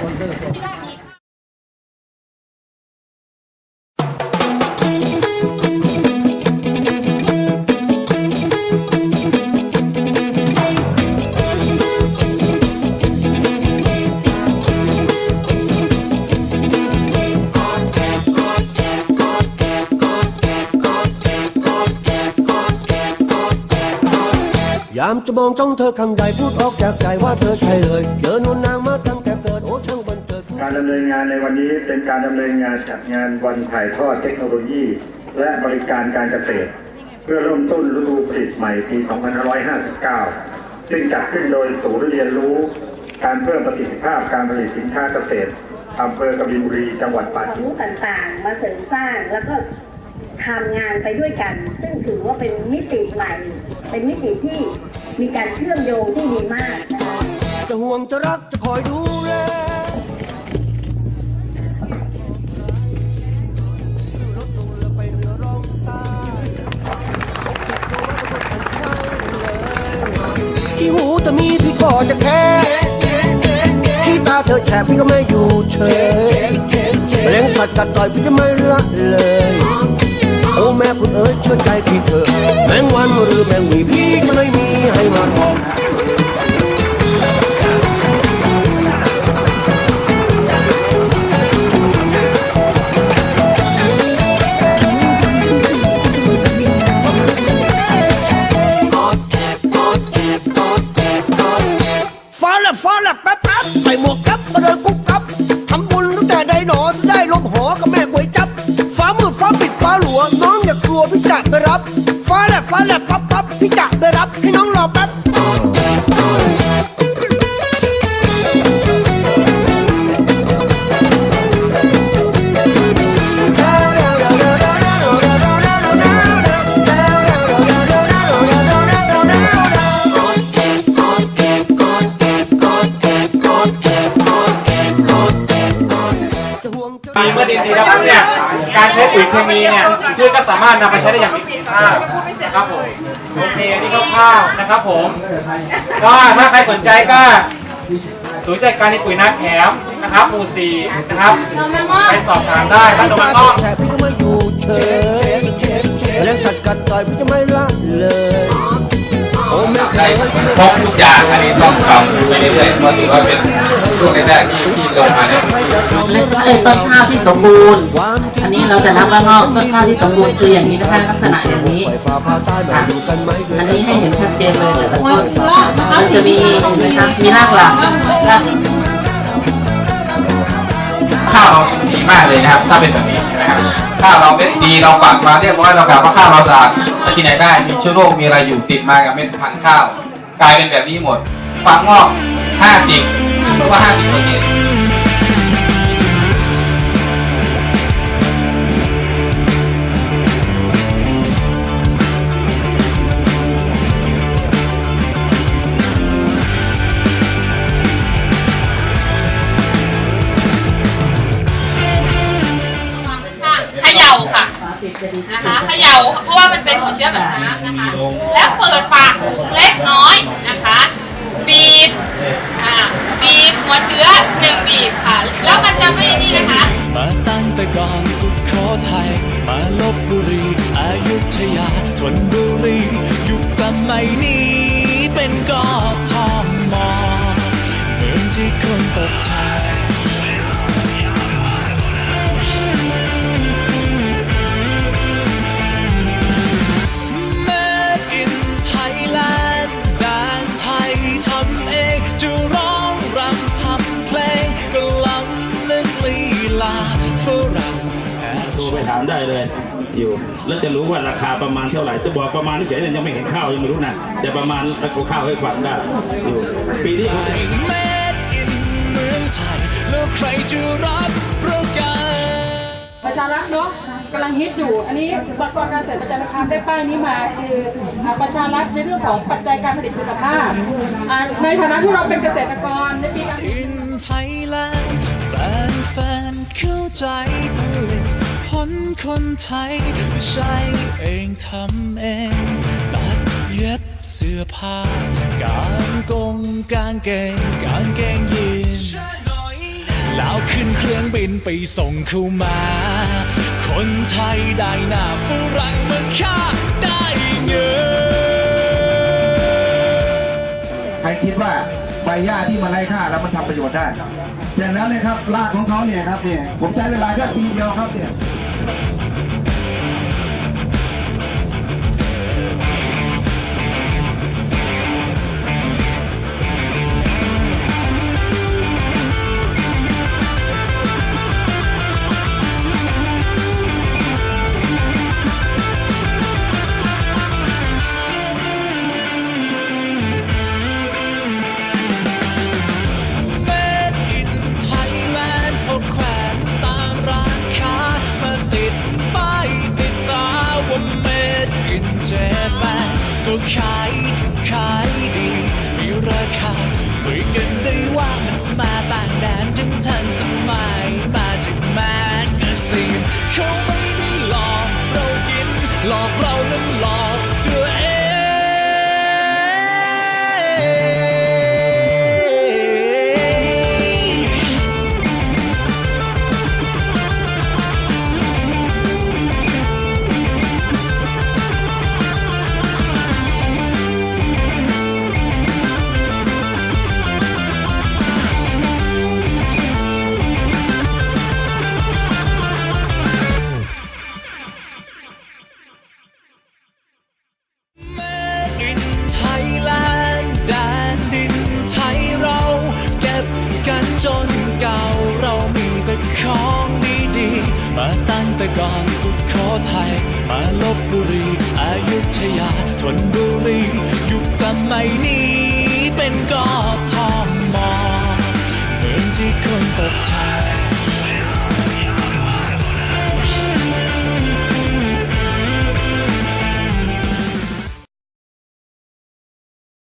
คนดื้อยามจะมองจ้องเธอคำใดพูดออกจากใจว่าเธอใช่เลยเจอนุ่นนางมา การดำเนินงานในวันนี้เป็นการดำเนินงานจัดงานวันถ่ายทอดเทคโนโลยี และบริการการเกษตร เพื่อเริ่มต้นฤดูผลิตใหม่ปี 2559 ซึ่งจัดขึ้นโดยศูนย์เรียนรู้ การเพิ่มประสิทธิภาพการผลิตสินค้าเกษตรอำเภอกบินบุรีจังหวัดปัตคตาวามนีรู้ต่างๆ มาเสริมสร้างแล้วก็ทำงานไปด้วยกัน ซึ่งถือว่าเป็นมิติใหม่ เป็นมิติที่มีการเชื่อมโยงที่ดีมากนะคะจะห่วงจะรักจะคอยดูแล จะมีพี่ก็จะแค่ที่ตาเธอแฉะพี่ก็ไม่อยู่เฉยแมลงสัตว์กัดต่อยพี่จะไม่ละเลยโอ้แม่คุณเอ๋ยเชื่อใจพี่เถอะแมงวันหรือแมงหวีพี่จะไม่มีให้มันออก ป๊บแป๊บใส่หมวกกับมาเดินกุ๊บกับทำบุญตั้งแต่ใดหนอจะได้ลมหอกับแม่ก๋วยจับ ฟ้ามืดฟ้าปิดฟ้าหลัวน้องอย่ากลัวพี่จะไปรับ ฟ้าแลบฟ้าแลบปั๊บปั๊บพี่จะไปรับให้น้องรอแป๊บ ดินดีแล้วเนี่ยการใช้ปุ๋ยเคมีเนี่ยพืชก็สามารถนำไปใช้ได้อย่างมีคุณค่านะครับผมโอเคนนี้คร่าวๆนะครับผมก็ถ้าใครสนใจก็ศูนย์จัดการในปุ๋ยนาแขมนะครับหมู่สีนะครับไปสอบถามได้ท่านโดมันต้องแฉพี่ก็ไม่อยู่เฉยแมลงสัตว์กัดต่อยพี่จะไม่ละเลยโอ้แม่ได้ครบทุกอย่างอันนี้ต้องทำไปเรื่อยๆเพราะถือว่าเป็น ช่วงแรกๆที่ที่ลงมาเนี่ยเอ้ยต้นข้าวที่สมบูรณ์ อันนี้เราจะนับว่างอกต้นข้าวที่สมบูรณ์คืออย่างนี้นะคะลักษณะอย่างนี้ปล่อยฟ้าผ่าใต้มาอยู่กันนี้ให้เห็นชัดเจนเลยแต่ละต้นมันจะมีเห็นไหมคะมีรากหลักรากข้าวเราดีมากเลยนะครับถ้าเป็นแบบนี้นะครับข้าวเราเม็ดดีเราปักมาเรียบร้อยเรากลับว่าข้าวเราสะอาดแต่ที่ไหนได้มีเชื้อโรคมีอะไรอยู่ติดมากับเม็ดพันธุ์ข้าว กลายเป็นแบบนี้หมดฟังงอก50หรือ ว่า50เปอร์เซ็นต์เขย่าค่ะนะคะเขย่าเพราะว่ามันเป็นหัวเชื้อแบบน้ำนะคะ แล้วเปิดปากเล็กน้อยนะคะ บีบอ่าบีบหัวเชื้อหนึ่งบีบค่ะ แล้วมัน จำไม่ดีนะคะ มาตั้งแต่ก่อนสุขโขทัยมาลบบุรีอายุทยาธนบุรียุคสมัยนี้เป็นกอทอมอเหมือนที่คนตกใจ ไปมถามได้เลย อยู่ แล้วจะรู้ว่าราคาประมาณเท่าไหร่จะบอกประมาณเฉยๆเนี่ยยังไม่เห็นข้าวยังไม่รู้นะแต่ประมาณแล้วก็ข้าวให้ฟังได้อยู่ปีนี้ Made in เมืองไทยแล้วใครจะรับประกันประชารัฐเนาะกำลังฮิตอยู่ อันนี้บกรการเกษตรประจันคามได้ป้ายนี้มาคืออ่าประชารัฐในเรื่องของปัจจัยการผลิตคุณภาพอ่าในฐานะที่เราเป็นเกษตรกรในปีการ คนไทยใช้เองทำเองตัดเย็บเสื้อผ้า การกงการเกงการเกงยีนาวขึ้นเครื่องบินไปส่งเข้ามา คนไทยได้หน้าฝรั่งเมื่อค่าได้เงินใครคิดว่าใบหญ้าที่มันไร้ค่าแล้วมันทำประโยชน์ได้เสร็จแล้วเนี่ยครับรากของเขาเนี่ยครับเนี่ยผมใช้เวลาแค่ปีเดียวครับเนี่ย Thank you. มาตั้งแต่ก่อนสุขโขทยมาลบบุรีอยุทยาทนบุรียุคสมัยนี้เป็นกอทอมอเมืองที่คนตกใจ